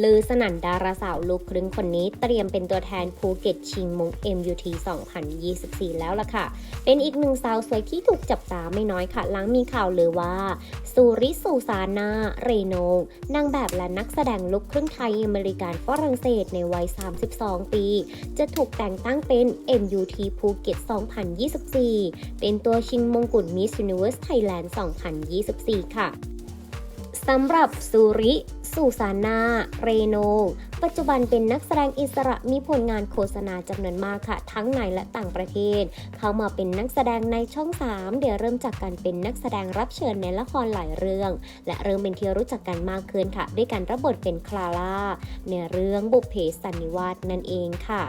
ลือสนั่นดาราสาวลูกครึ่งคนนี้เตรียมเป็นตัวแทนภูเก็ตชิงมง MUT 2024 แล้วล่ะค่ะ เป็นอีกหนึ่งสาวสวยที่ถูกจับตาไม่น้อยค่ะหลังมีข่าวลือว่า สุริสุสานา เรโนงนางแบบและนักแสดงลูกครึ่งไทยอเมริกันฝรั่งเศสในวัย 32 ปี จะถูกแต่งตั้งเป็น MUT ภูเก็ต2024 เป็นตัวชิงมงกุฎ Miss Universe Thailand 2024 ค่ะสำหรับสุริ สุสานา เรโน ปัจจุบันเป็นนักแสดงอิสระมีผลงานโฆษณาจำนวนมากค่ะ ทั้งในและต่างประเทศ เข้ามาเป็นนักแสดงในช่อง 3 เดี๋ยวเริ่มจากการเป็นนักแสดงรับเชิญในละครหลายเรื่อง และเริ่มเป็นที่รู้จักกันมากขึ้นค่ะ ด้วยการรับบทเป็นคลาร่าในเรื่องบุพเพสันนิวาสนั่นเองค่ะ